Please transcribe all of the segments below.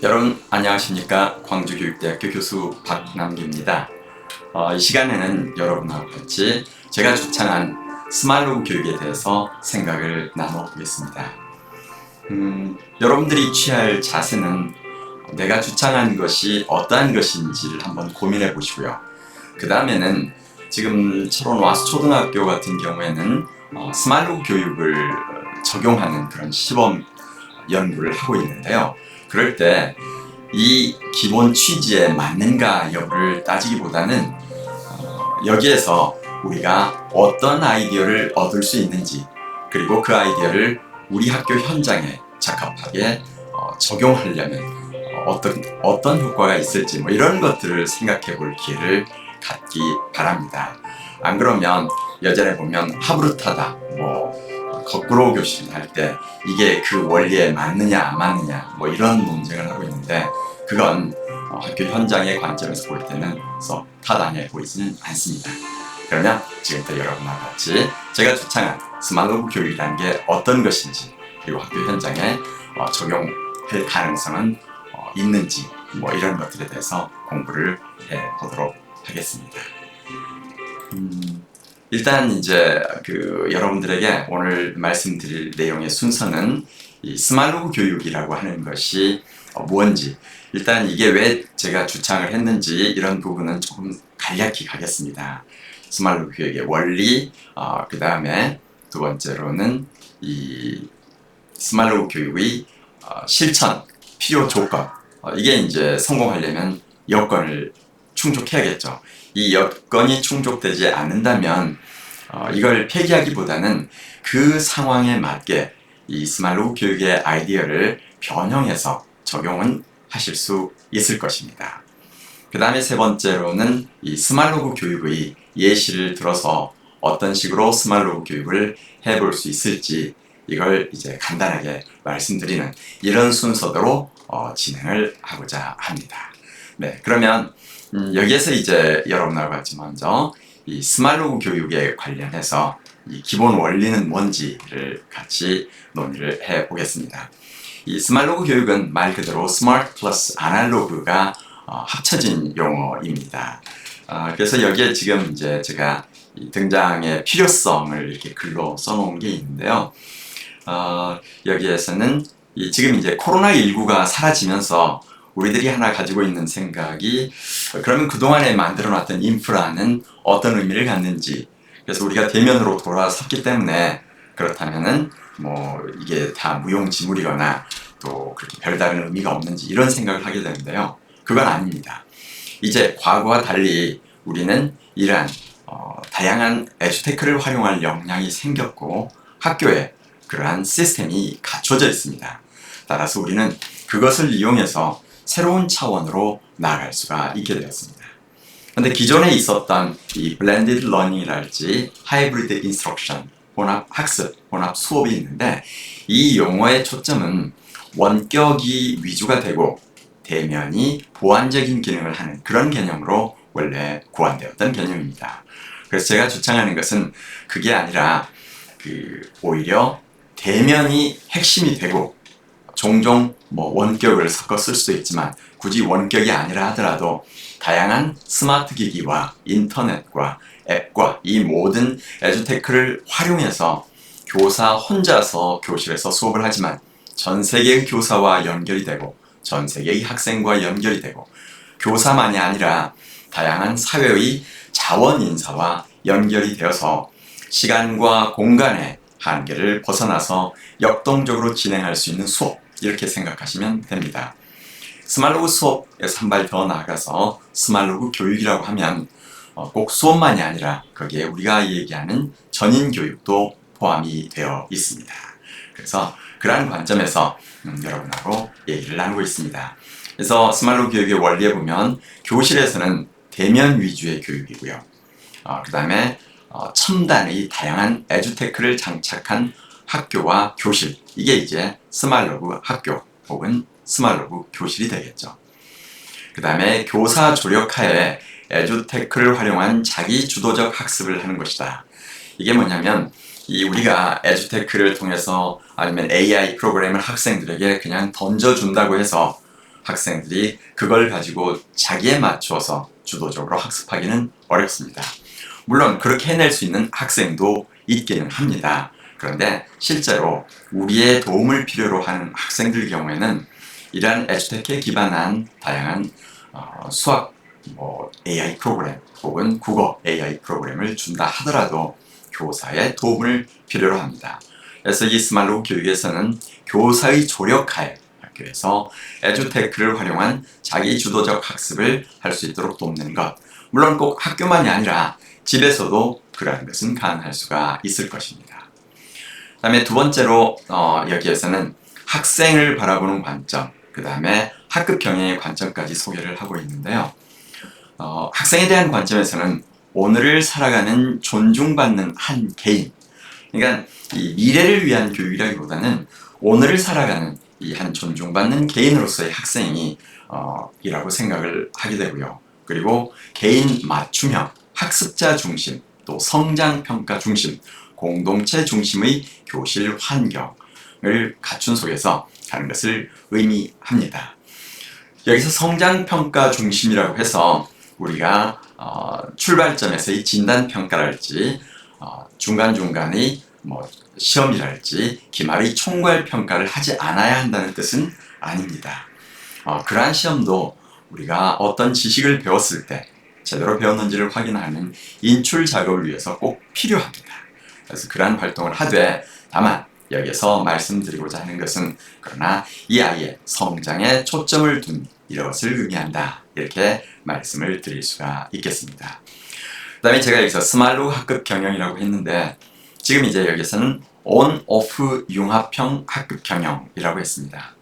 여러분 안녕하십니까 광주교육대학교 교수 박남기입니다. 어, 이 시간에는 여러분하고 같이 제가 주창한 스마일로그 교육에 대해서 생각을 나눠보겠습니다. 음, 여러분들이 취할 자세는 내가 주창한 것이 어떠한 것인지를 한번 고민해 보시고요. 그 다음에는 지금 철원 와수 초등학교 같은 경우에는 어, 스마일로그 교육을 적용하는 그런 시범 연구를 하고 있는데요. 그럴 때 이 기본 취지에 맞는가 여부를 따지기보다는 어, 여기에서 우리가 어떤 아이디어를 얻을 수 있는지 그리고 그 아이디어를 우리 학교 현장에 적합하게 어, 적용하려면 어, 떤 어떤 효과가 있을지 뭐 이런 것들을 생각해 볼 기회를 갖기 바랍니다. 안 그러면 예전에 보면 하브루타다 뭐 거꾸로 교실 할때 이게 그 원리에 맞느냐 안 맞느냐 뭐 이런 논쟁을 하고 있는데 그건 어, 학교 현장의 관점에서 볼 때는 썩 타당해 보이지는 않습니다. 그러면 지금부터 여러분과 같이 제가 주창한 스마트로브 교육이라는 게 어떤 것인지 그리고 학교 현장에 어, 적용할 가능성은 어, 있는지 뭐 이런 것들에 대해서 공부를 해 보도록 하겠습니다. 음, 일단 이제 그 여러분들에게 오늘 말씀드릴 내용의 순서는 이 스마일로그 교육이라고 하는 것이 어, 무엇인지 일단 이게 왜 제가 주창을 했는지 이런 부분은 조금 간략히 가겠습니다. 스마일로그 교육의 원리, 어, 그 다음에 두 번째로는 이 스마일로그 교육의 어, 실천, 필요 조건 어, 이게 이제 성공하려면 여건을 충족해야겠죠. 이 여건이 충족되지 않는다면 어, 이걸 폐기하기보다는 그 상황에 맞게 이 스마일로그 교육의 아이디어를 변형해서 적용은 하실 수 있을 것입니다. 그 다음에 세 번째로는 이 스마일로그 교육의 예시를 들어서 어떤 식으로 스마일로그 교육을 해볼 수 있을지 이걸 이제 간단하게 말씀드리는 이런 순서대로 어, 진행을 하고자 합니다. 네, 그러면 음, 여기에서 이제 여러분하고 같이 먼저 이 스마일로그 교육에 관련해서 이 기본 원리는 뭔지를 같이 논의를 해 보겠습니다. 이 스마일로그 교육은 말 그대로 스마트 플러스 아날로그가 어, 합쳐진 용어입니다. 어, 그래서 여기에 지금 이제 제가 등장의 필요성을 이렇게 글로 써놓은 게 있는데요. 어, 여기에서는 지금 이제 코로나19가 사라지면서 우리들이 하나 가지고 있는 생각이 그러면 그동안에 만들어 놨던 인프라는 어떤 의미를 갖는지 그래서 우리가 대면으로 돌아섰기 때문에 그렇다면은 뭐 이게 다 무용지물이거나 또 그렇게 별다른 의미가 없는지 이런 생각을 하게 되는데요. 그건 아닙니다. 이제 과거와 달리 우리는 이러한 어, 다양한 에듀테크를 활용할 역량이 생겼고 학교에 그러한 시스템이 갖춰져 있습니다. 따라서 우리는 그것을 이용해서 새로운 차원으로 나아갈 수가 있게 되었습니다. 근데 기존에 있었던 이 블렌디드 러닝이랄지 하이브리드 인스트럭션, 혼합 학습, 혼합 수업이 있는데 이 용어의 초점은 원격이 위주가 되고 대면이 보완적인 기능을 하는 그런 개념으로 원래 고안되었던 개념입니다. 그래서 제가 주창하는 것은 그게 아니라 그 오히려 대면이 핵심이 되고 종종 뭐 원격을 섞어 쓸 수도 있지만 굳이 원격이 아니라 하더라도 다양한 스마트 기기와 인터넷과 앱과 이 모든 에듀테크를 활용해서 교사 혼자서 교실에서 수업을 하지만 전 세계의 교사와 연결이 되고 전 세계의 학생과 연결이 되고 교사만이 아니라 다양한 사회의 자원 인사와 연결이 되어서 시간과 공간의 한계를 벗어나서 역동적으로 진행할 수 있는 수업 이렇게 생각하시면 됩니다. 스말로그 수업에서 한 발 더 나아가서 스말로그 교육이라고 하면 어, 꼭 수업만이 아니라 거기에 우리가 얘기하는 전인 교육도 포함이 되어 있습니다. 그래서 그러한 관점에서 음, 여러분하고 얘기를 나누고 있습니다. 그래서 스말로그 교육의 원리에 보면 교실에서는 대면 위주의 교육이고요. 어, 그 다음에 어, 첨단의 다양한 에듀테크를 장착한 학교와 교실 이게 이제 스말로그 학교 혹은 스말로그 교실이 되겠죠. 그 다음에 교사 조력하에 에듀테크를 활용한 자기 주도적 학습을 하는 것이다. 이게 뭐냐면 이 우리가 에듀테크를 통해서 아니면 AI 프로그램을 학생들에게 그냥 던져준다고 해서 학생들이 그걸 가지고 자기에 맞춰서 주도적으로 학습하기는 어렵습니다. 물론 그렇게 해낼 수 있는 학생도 있기는 합니다. 그런데 실제로 우리의 도움을 필요로 하는 학생들 경우에는 이러한 에듀테크에 기반한 다양한 어, 수학 뭐 AI 프로그램 혹은 국어 AI 프로그램을 준다 하더라도 교사의 도움을 필요로 합니다. 그래서 이 스말로 교육에서는 교사의 조력하에 학교에서 에듀테크를 활용한 자기 주도적 학습을 할 수 있도록 돕는 것. 물론 꼭 학교만이 아니라 집에서도 그러한 것은 가능할 수가 있을 것입니다. 그 다음에 두 번째로 어, 여기에서는 학생을 바라보는 관점, 그 다음에 학급 경영의 관점까지 소개를 하고 있는데요. 어, 학생에 대한 관점에서는 오늘을 살아가는 존중받는 한 개인, 그러니까 이 미래를 위한 교육이라기보다는 오늘을 살아가는 이 한 존중받는 개인으로서의 학생이 어, 이라고 생각을 하게 되고요. 그리고 개인 맞춤형, 학습자 중심, 또 성장 평가 중심, 공동체 중심의 교실 환경을 갖춘 속에서 가는 것을 의미합니다. 여기서 성장 평가 중심이라고 해서 우리가 어, 출발점에서의 진단 평가랄지 어, 중간 중간의 뭐 시험이랄지 기말의 총괄 평가를 하지 않아야 한다는 뜻은 아닙니다. 어, 그러한 시험도 우리가 어떤 지식을 배웠을 때 제대로 배웠는지를 확인하는 인출 작업을 위해서 꼭 필요합니다. 그래서 그러한 활동을 하되 다만 여기서 말씀드리고자 하는 것은 그러나 이 아이의 성장에 초점을 둔 이것을 의미한다. 이렇게 말씀을 드릴 수가 있겠습니다. 그 다음에 제가 여기서 스말로 학급 경영이라고 했는데 지금 이제 여기서는 on, off 융합형 학급 경영이라고 했습니다.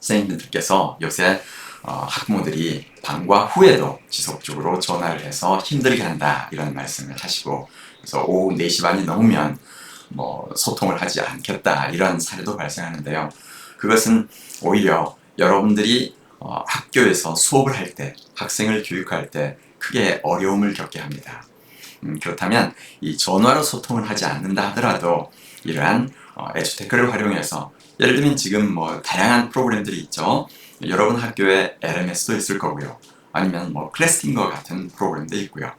선생님들께서 요새 어, 학부모들이 방과 후에도 지속적으로 전화를 해서 힘들게 한다 이런 말씀을 하시고 그래서 오후 4시 반이 넘으면 뭐 소통을 하지 않겠다 이런 사례도 발생하는데요. 그것은 오히려 여러분들이 어, 학교에서 수업을 할 때, 학생을 교육할 때 크게 어려움을 겪게 합니다. 음, 그렇다면 이 전화로 소통을 하지 않는다 하더라도 이러한 어, 에듀테크를 활용해서 예를 들면 지금 뭐 다양한 프로그램들이 있죠. 여러분 학교에 LMS도 있을 거고요. 아니면 뭐 클래스팅과 같은 프로그램도 있고요.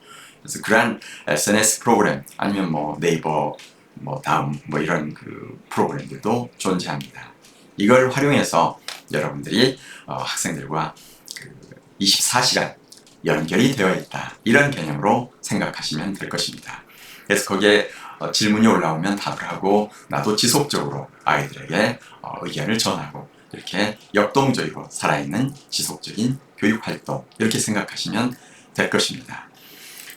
그래서 그러한 SNS 프로그램 아니면 뭐 네이버 뭐 다음 뭐 이런 그 프로그램들도 존재합니다. 이걸 활용해서 여러분들이 어, 학생들과 그 24시간 연결이 되어 있다. 이런 개념으로 생각하시면 될 것입니다. 그래서 거기에 어, 질문이 올라오면 답을 하고 나도 지속적으로 아이들에게 어, 의견을 전하고 이렇게 역동적이고 살아있는 지속적인 교육 활동 이렇게 생각하시면 될 것입니다.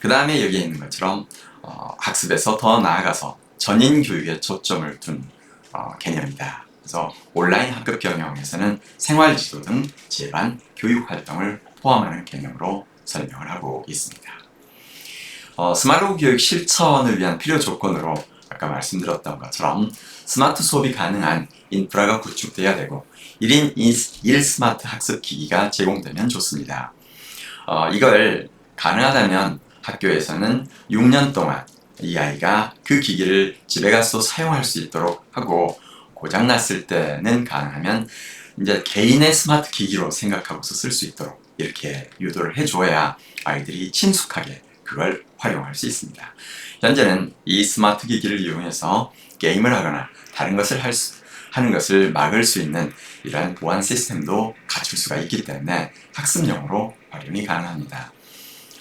그 다음에 여기에 있는 것처럼 어, 학습에서 더 나아가서 전인 교육에 초점을 둔 어, 개념이다. 그래서 온라인 학급 경영에서는 생활 지도 등 집안 교육 활동을 포함하는 개념으로 설명을 하고 있습니다. 어, 스마트 교육 실천을 위한 필요 조건으로 아까 말씀드렸던 것처럼 스마트 수업이 가능한 인프라가 구축돼야 되고 1인 1 스마트 학습 기기가 제공되면 좋습니다. 어, 이걸 가능하다면 학교에서는 6년 동안 이 아이가 그 기기를 집에 가서 사용할 수 있도록 하고 고장 났을 때는 가능하면 이제 개인의 스마트 기기로 생각하고서 쓸 수 있도록 이렇게 유도를 해줘야 아이들이 친숙하게 그걸 활용할 수 있습니다. 현재는 이 스마트 기기를 이용해서 게임을 하거나 다른 것을 할 수, 하는 것을 막을 수 있는 이러한 보안 시스템도 갖출 수가 있기 때문에 학습용으로 활용이 가능합니다.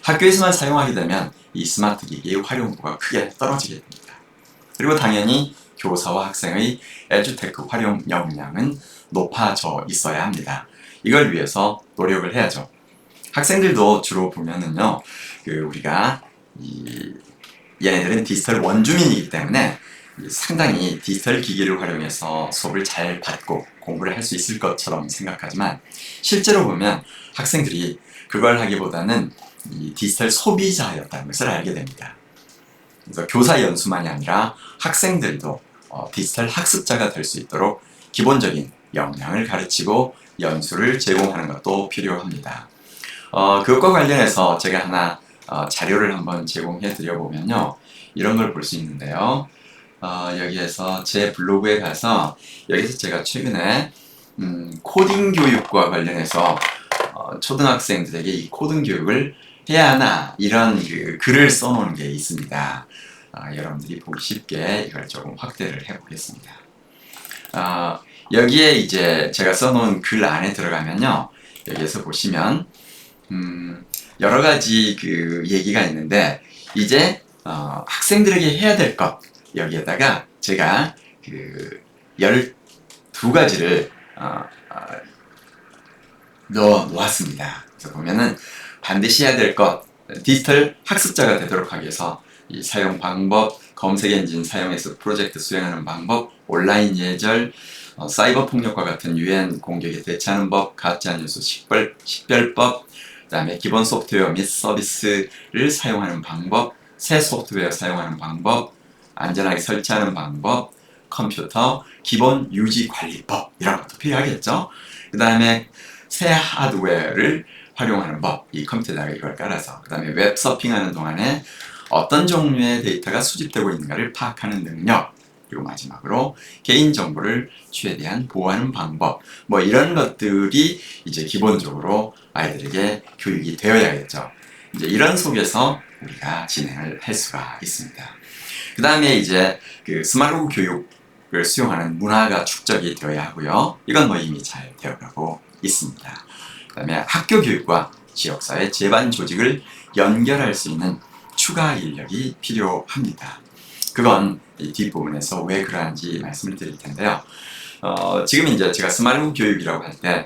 학교에서만 사용하게 되면 이 스마트 기기의 활용도가 크게 떨어지게 됩니다. 그리고 당연히 교사와 학생의 에듀테크 활용 역량은 높아져 있어야 합니다. 이걸 위해서 노력을 해야죠. 학생들도 주로 보면은요, 그 우리가 이 얘네들은 디지털 원주민이기 때문에 상당히 디지털 기기를 활용해서 수업을 잘 받고 공부를 할 수 있을 것처럼 생각하지만 실제로 보면 학생들이 그걸 하기보다는 이 디지털 소비자였다는 것을 알게 됩니다. 그래서 교사 연수만이 아니라 학생들도 어, 디지털 학습자가 될 수 있도록 기본적인 역량을 가르치고 연수를 제공하는 것도 필요합니다. 어, 그것과 관련해서 제가 하나 어, 자료를 한번 제공해 드려 보면요. 이런 걸 볼 수 있는데요. 어, 여기에서 제 블로그에 가서 여기서 제가 최근에 음, 코딩 교육과 관련해서 어, 초등학생들에게 이 코딩 교육을 해야 하나 이런 그 글을 써놓은 게 있습니다. 아, 여러분들이 보기 쉽게 이걸 조금 확대를 해보겠습니다. 아, 여기에 이제 제가 써놓은 글 안에 들어가면요. 여기에서 보시면 음, 여러 가지 그 얘기가 있는데 이제 어, 학생들에게 해야 될 것 여기에다가 제가 그 12가지를 어, 어, 넣어 놓았습니다. 그래서 보면은 반드시 해야 될 것, 디지털 학습자가 되도록 하기 위해서 이 사용 방법, 검색 엔진 사용해서 프로젝트 수행하는 방법, 온라인 예절, 어, 사이버 폭력과 같은 유엔 공격에 대처하는 법, 가짜 뉴스 식별, 식별법, 그다음에 기본 소프트웨어 및 서비스를 사용하는 방법, 새 소프트웨어 사용하는 방법, 안전하게 설치하는 방법, 컴퓨터 기본 유지 관리법 이런 것도 필요하겠죠. 그 다음에 새 하드웨어를 활용하는 법, 이 컴퓨터에다가 이걸 깔아서 그 다음에 웹 서핑하는 동안에 어떤 종류의 데이터가 수집되고 있는가를 파악하는 능력 그리고 마지막으로 개인 정보를 최대한 보호하는 방법 뭐 이런 것들이 이제 기본적으로 아이들에게 교육이 되어야겠죠. 이제 이런 속에서 우리가 진행을 할 수가 있습니다. 그 다음에 이제 그 스마트 교육을 수용하는 문화가 축적이 되어야 하고요. 이건 뭐 이미 잘 되어가고 있습니다. 그 다음에 학교 교육과 지역사회 재반 조직을 연결할 수 있는 추가 인력이 필요합니다. 그건 이 뒷부분에서 왜 그러한지 말씀을 드릴 텐데요. 어, 지금 이제 제가 스마트 교육이라고 할 때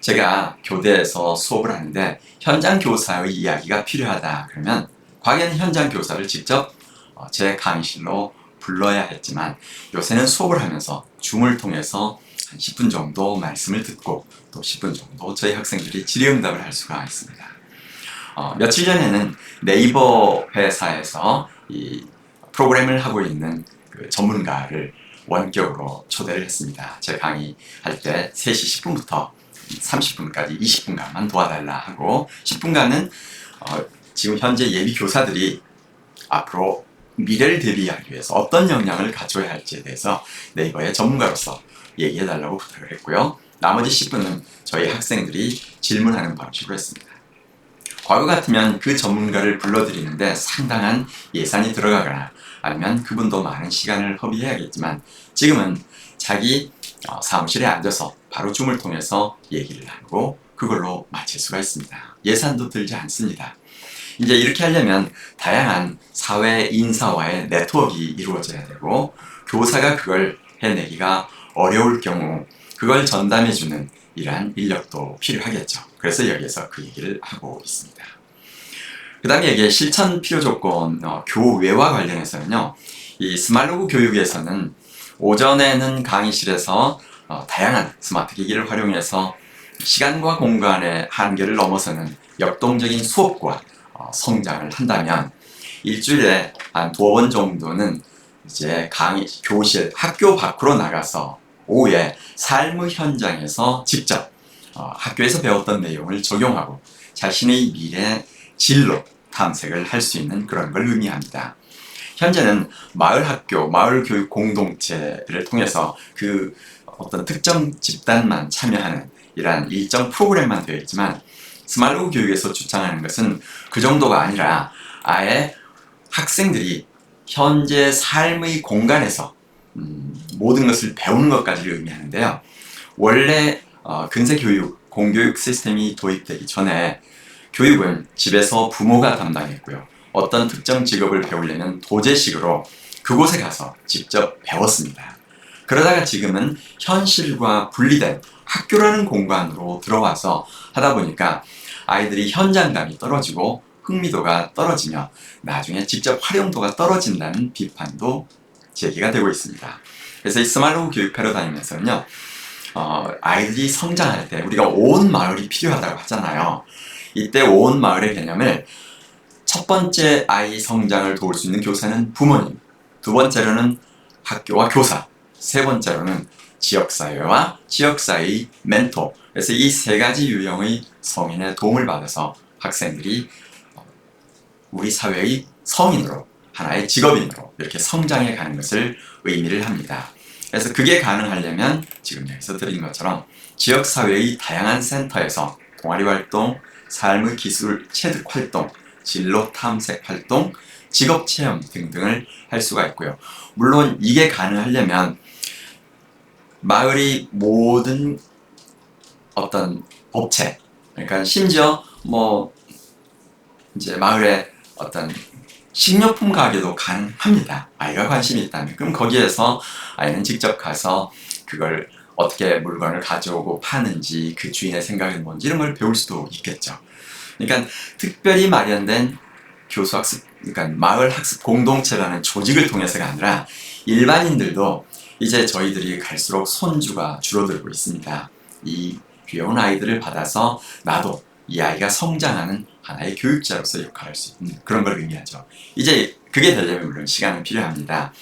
제가 교대에서 수업을 하는데 현장 교사의 이야기가 필요하다 그러면 과연 현장 교사를 직접 어, 제 강의실로 불러야 했지만 요새는 수업을 하면서 줌을 통해서 한 10분 정도 말씀을 듣고 또 10분 정도 저희 학생들이 질의응답을 할 수가 있습니다. 어, 며칠 전에는 네이버 회사에서 이 프로그램을 하고 있는 그 전문가를 원격으로 초대를 했습니다. 제 강의할 때 3시 10분부터 30분까지 20분간만 도와달라 하고 10분간은 어, 지금 현재 예비 교사들이 앞으로 미래를 대비하기 위해서 어떤 역량을 갖춰야 할지에 대해서 네이버의 전문가로서 얘기해달라고 부탁을 했고요. 나머지 10분은 저희 학생들이 질문하는 방식으로 했습니다. 과거 같으면 그 전문가를 불러들이는데 상당한 예산이 들어가거나 아니면 그분도 많은 시간을 허비해야겠지만 지금은 자기 어, 사무실에 앉아서 바로 줌을 통해서 얘기를 하고 그걸로 마칠 수가 있습니다. 예산도 들지 않습니다. 이제 이렇게 하려면 다양한 사회 인사와의 네트워크가 이루어져야 되고 교사가 그걸 해내기가 어려울 경우 그걸 전담해주는 이러한 인력도 필요하겠죠. 그래서 여기에서 그 얘기를 하고 있습니다. 그 다음에 여기에 실천 필요 조건 어, 교외와 관련해서는요. 이 스마트로그 교육에서는 오전에는 강의실에서 어, 다양한 스마트 기기를 활용해서 시간과 공간의 한계를 넘어서는 역동적인 수업과 어, 성장을 한다면 일주일에 한 두어 번 정도는 이제 강의, 교실, 학교 밖으로 나가서 오후에 삶의 현장에서 직접 어, 학교에서 배웠던 내용을 적용하고 자신의 미래 진로 탐색을 할 수 있는 그런 걸 의미합니다. 현재는 마을 학교, 마을 교육 공동체를 통해서 그 어떤 특정 집단만 참여하는 이러한 일정 프로그램만 되어 있지만 스마트 교육에서 주창하는 것은 그 정도가 아니라 아예 학생들이 현재 삶의 공간에서 음, 모든 것을 배우는 것까지를 의미하는데요. 원래 어, 근세 교육, 공교육 시스템이 도입되기 전에 교육은 집에서 부모가 담당했고요. 어떤 특정 직업을 배우려면 도제식으로 그곳에 가서 직접 배웠습니다. 그러다가 지금은 현실과 분리된 학교라는 공간으로 들어와서 하다 보니까 아이들이 현장감이 떨어지고 흥미도가 떨어지며 나중에 직접 활용도가 떨어진다는 비판도 제기가 되고 있습니다. 그래서 이 스마트 교육 패러다임에서는요, 어, 아이들이 성장할 때 우리가 온 마을이 필요하다고 하잖아요. 이때 온 마을의 개념을 첫 번째 아이 성장을 도울 수 있는 교사는 부모님, 두 번째로는 학교와 교사, 세 번째로는 지역사회와 지역사회의 멘토. 그래서 이 세 가지 유형의 성인의 도움을 받아서 학생들이 우리 사회의 성인으로 하나의 직업인으로 이렇게 성장해 가는 것을 의미를 합니다. 그래서 그게 가능하려면 지금 여기서 드린 것처럼 지역사회의 다양한 센터에서 동아리 활동, 삶의 기술 체득 활동, 진로 탐색 활동, 직업 체험 등등을 할 수가 있고요. 물론 이게 가능하려면 마을의 모든 어떤 업체, 그러니까 심지어 뭐 이제 마을의 어떤 식료품 가게도 가능합니다. 아이가 관심이 있다면. 그럼 거기에서 아이는 직접 가서 그걸 어떻게 물건을 가져오고 파는지 그 주인의 생각이 뭔지 이런 걸 배울 수도 있겠죠. 그러니까 특별히 마련된 교수 학습, 그러니까 마을 학습 공동체라는 조직을 통해서가 아니라 일반인들도 이제 저희들이 갈수록 손주가 줄어들고 있습니다. 이 귀여운 아이들을 받아서 나도 이 아이가 성장하는 하나의 교육자로서 역할을 할수 있는 그런 걸 의미하죠. 이제 그게 되려면 물론 시간은 필요합니다.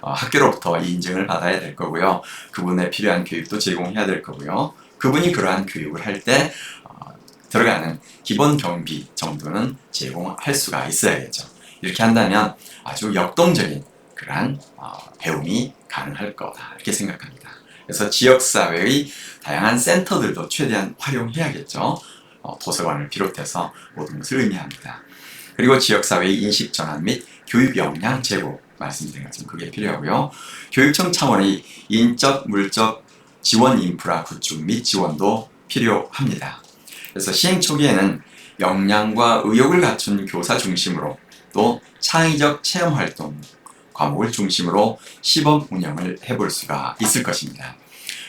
어, 학교로부터 인증을 받아야 될 거고요. 그분에 필요한 교육도 제공해야 될 거고요. 그분이 그러한 교육을 할때 어, 들어가는 기본 경비 정도는 제공할 수가 있어야겠죠. 이렇게 한다면 아주 역동적인 그러한 어, 배움이 가능할 거다 이렇게 생각합니다. 그래서 지역사회의 다양한 센터들도 최대한 활용해야겠죠. 어, 도서관을 비롯해서 모든 것을 의미합니다. 그리고 지역사회의 인식 전환 및 교육 역량 제고 말씀드린 것처럼 그게 필요하고요. 교육청 차원의 인적, 물적 지원 인프라 구축 및 지원도 필요합니다. 그래서 시행 초기에는 역량과 의욕을 갖춘 교사 중심으로 또 창의적 체험 활동 과목을 중심으로 시범 운영을 해볼 수가 있을 것입니다.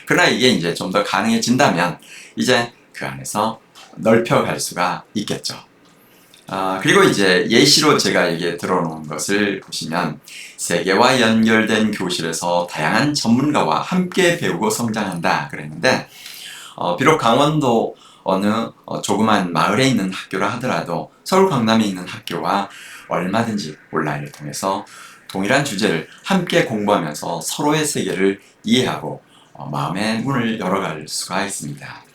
그러나 이게 이제 좀 더 가능해진다면 이제 그 안에서 넓혀갈 수가 있겠죠. 아, 그리고 이제 예시로 제가 이게 들어놓은 것을 보시면 세계와 연결된 교실에서 다양한 전문가와 함께 배우고 성장한다 그랬는데 어, 비록 강원도 어느 어, 조그만 마을에 있는 학교라 하더라도 서울 강남에 있는 학교와 얼마든지 온라인을 통해서 동일한 주제를 함께 공부하면서 서로의 세계를 이해하고 어, 마음의 문을 열어갈 수가 있습니다.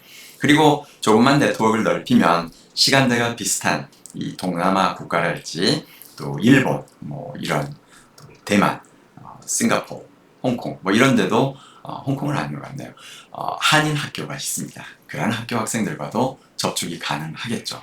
그리고 조금만 네트워크를 넓히면 시간대가 비슷한 이 동남아 국가랄지 또 일본 뭐 이런 또 대만, 어, 싱가포르, 홍콩 뭐 이런 데도 어, 홍콩은 아닌 것 같네요. 어, 한인 학교가 있습니다. 그러한 학교 학생들과도 접촉이 가능하겠죠.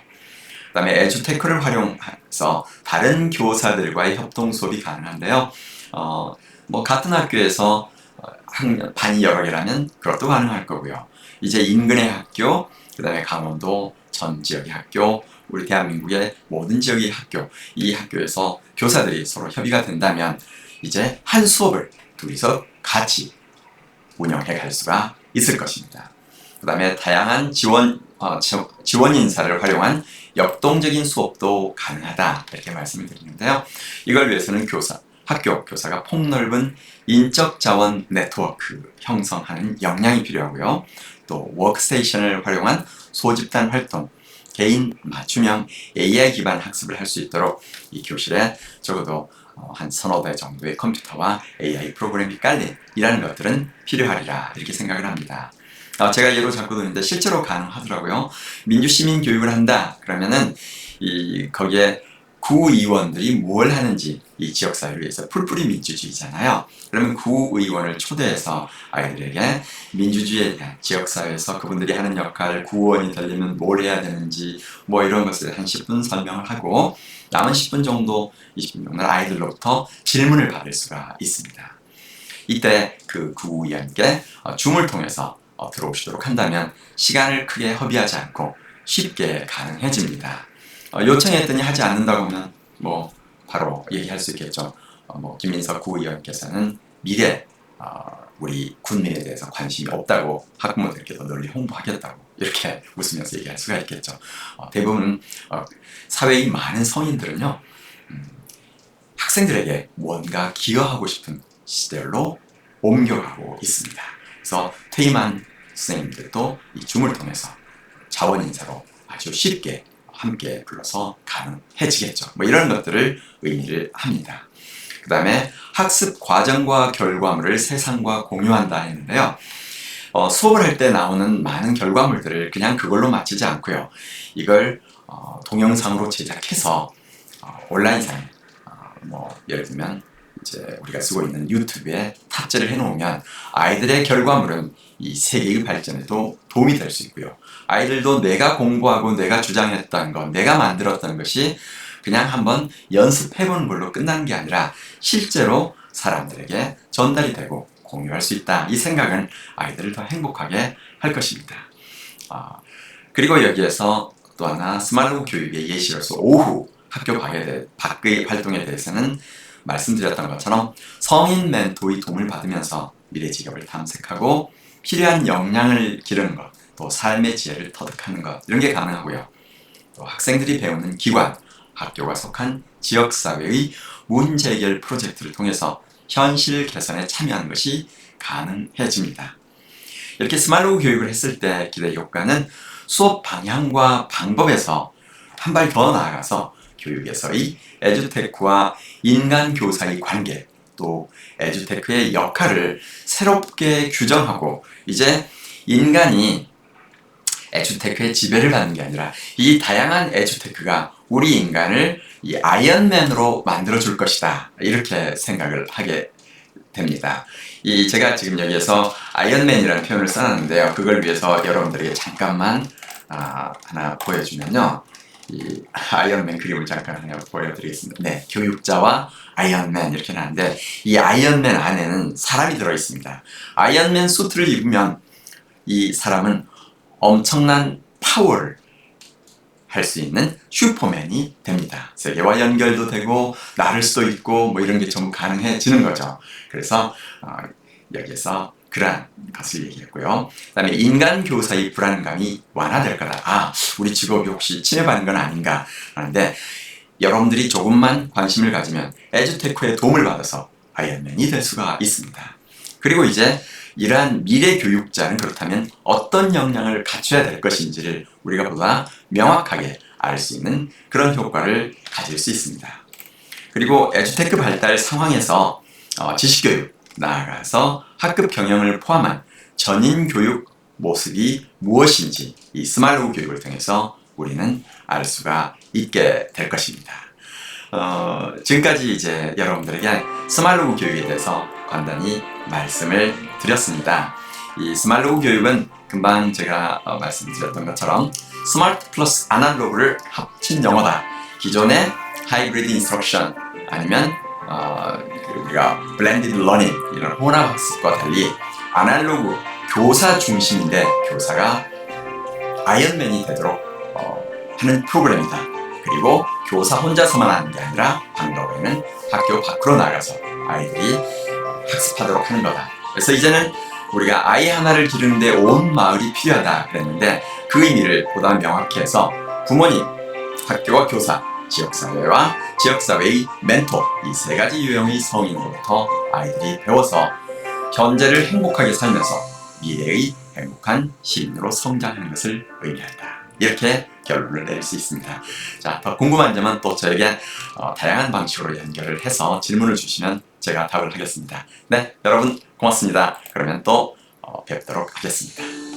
그 다음에 에듀테크를 활용해서 다른 교사들과의 협동 수업이 가능한데요. 어, 뭐 같은 학교에서 어, 학년, 반이 여러 개라면 그것도 가능할 거고요. 이제 인근의 학교, 그 다음에 강원도 전 지역의 학교, 우리 대한민국의 모든 지역의 학교, 이 학교에서 교사들이 서로 협의가 된다면 이제 한 수업을 둘이서 같이 운영해 갈 수가 있을 것입니다. 그 다음에 다양한 지원, 어, 지원 인사를 활용한 역동적인 수업도 가능하다 이렇게 말씀을 드리는데요. 이걸 위해서는 교사, 학교 교사가 폭넓은 인적 자원 네트워크 형성하는 역량이 필요하고요. 또 워크스테이션을 활용한 소집단 활동, 개인 맞춤형 AI 기반 학습을 할 수 있도록 이 교실에 적어도 어, 한 서너 대 정도의 컴퓨터와 AI 프로그램이 깔린 이라는 것들은 필요하리라 이렇게 생각을 합니다. 어, 제가 예로 자꾸 드는데 실제로 가능하더라고요. 민주시민 교육을 한다 그러면은 이 거기에 구의원들이 뭘 하는지 이 지역사회를 위해서 풀뿌리 민주주의잖아요. 그러면 구의원을 초대해서 아이들에게 민주주의에 대한 지역사회에서 그분들이 하는 역할, 구의원이 되려면 뭘 해야 되는지 뭐 이런 것을 한 10분 설명을 하고 남은 10분 정도, 20분 정도 아이들로부터 질문을 받을 수가 있습니다. 이때 그 구의원께 어, 줌을 통해서 어, 들어오시도록 한다면 시간을 크게 허비하지 않고 쉽게 가능해집니다. 어, 요청했더니 하지 않는다고 하면 뭐 바로 얘기할 수 있겠죠. 어, 뭐 김민석 구의원께서는 미래 어, 우리 군민에 대해서 관심이 없다고 학부모들께도 널리 홍보하겠다고 이렇게 웃으면서 얘기할 수가 있겠죠. 어, 대부분 어, 사회의 많은 성인들은요 음, 학생들에게 뭔가 기여하고 싶은 시대로 옮겨가고 있습니다. 그래서 퇴임한 선생님들도 이 줌을 통해서 자원 인사로 아주 쉽게 함께 불러서 가능해지겠죠. 뭐 이런 것들을 의미를 합니다. 그 다음에 학습 과정과 결과물을 세상과 공유한다 했는데요. 어, 수업을 할 때 나오는 많은 결과물들을 그냥 그걸로 마치지 않고요. 이걸 어, 동영상으로 제작해서 어, 온라인상에 어, 뭐 예를 들면 이제 우리가 쓰고 있는 유튜브에 탑재를 해놓으면 아이들의 결과물은 이 세계의 발전에도 도움이 될 수 있고요. 아이들도 내가 공부하고 내가 주장했던 것, 내가 만들었던 것이 그냥 한번 연습해보는 걸로 끝나는 게 아니라 실제로 사람들에게 전달이 되고 공유할 수 있다. 이 생각은 아이들을 더 행복하게 할 것입니다. 아, 그리고 여기에서 또 하나 스마트 교육의 예시로서 오후 학교 밖에 밖의 활동에 대해서는 말씀드렸던 것처럼 성인 멘토의 도움을 받으면서 미래 직업을 탐색하고 필요한 역량을 기르는 것, 또 삶의 지혜를 터득하는 것 이런 게 가능하고요. 또 학생들이 배우는 기관, 학교가 속한 지역사회의 문제 해결 프로젝트를 통해서 현실 개선에 참여하는 것이 가능해집니다. 이렇게 스마트 교육을 했을 때 기대 효과는 수업 방향과 방법에서 한 발 더 나아가서 교육에서의 에듀테크와 인간 교사의 관계 또 에듀테크의 역할을 새롭게 규정하고 이제 인간이 에듀테크의 지배를 받는 게 아니라 이 다양한 에듀테크가 우리 인간을 이 아이언맨으로 만들어 줄 것이다 이렇게 생각을 하게 됩니다. 이 제가 지금 여기에서 아이언맨이라는 표현을 써놨는데요. 그걸 위해서 여러분들에게 잠깐만 아, 하나 보여주면요. 이 아이언맨 그림을 잠깐 보여드리겠습니다. 네, 교육자와 아이언맨 이렇게 나는데 이 아이언맨 안에는 사람이 들어 있습니다. 아이언맨 수트를 입으면 이 사람은 엄청난 파워를 할 수 있는 슈퍼맨이 됩니다. 세계와 연결도 되고 나를 수도 있고 뭐 이런 게좀 가능해지는 거죠. 그래서 어, 여기에서 그러한 것을 얘기했고요. 그 다음에 인간 교사의 불안감이 완화될 거다. 아, 우리 직업이 혹시 침해받는 건 아닌가 하는데 여러분들이 조금만 관심을 가지면 에듀테크의 도움을 받아서 아이언맨이 될 수가 있습니다. 그리고 이제 이러한 미래 교육자는 그렇다면 어떤 역량을 갖춰야 될 것인지를 우리가 보다 명확하게 알 수 있는 그런 효과를 가질 수 있습니다. 그리고 에듀테크 발달 상황에서 어, 지식교육, 나아가서 학급 경영을 포함한 전인 교육 모습이 무엇인지 이 스마일로 교육을 통해서 우리는 알 수가 있게 될 것입니다. 어, 지금까지 이제 여러분들에게 스마일로 교육에 대해서 간단히 말씀을 드렸습니다. 이 스마일로 교육은 금방 제가 어, 말씀드렸던 것처럼 스마트 플러스 아날로그를 합친 영어다. 기존의 하이브리드 인스트럭션 아니면 어, 그 우리가 블렌디드 러닝 이런 혼합 학습과 달리 아날로그 교사 중심인데 교사가 아이언맨이 되도록 어, 하는 프로그램이다. 그리고 교사 혼자서만 하는 게 아니라 방법에는 학교 밖으로 나가서 아이들이 학습하도록 하는 거다. 그래서 이제는 우리가 아이 하나를 기르는데 온 마을이 필요하다 그랬는데 그 의미를 보다 명확히 해서 부모님, 학교와 교사, 지역사회와 지역사회의 멘토 이 세 가지 유형의 성인으로부터 아이들이 배워서 현재를 행복하게 살면서 미래의 행복한 시민으로 성장하는 것을 의미한다. 이렇게 결론을 내릴 수 있습니다. 자, 더 궁금한 점은 또 저에게 어, 다양한 방식으로 연결을 해서 질문을 주시면 제가 답을 하겠습니다. 네, 여러분 고맙습니다. 그러면 또 어, 뵙도록 하겠습니다.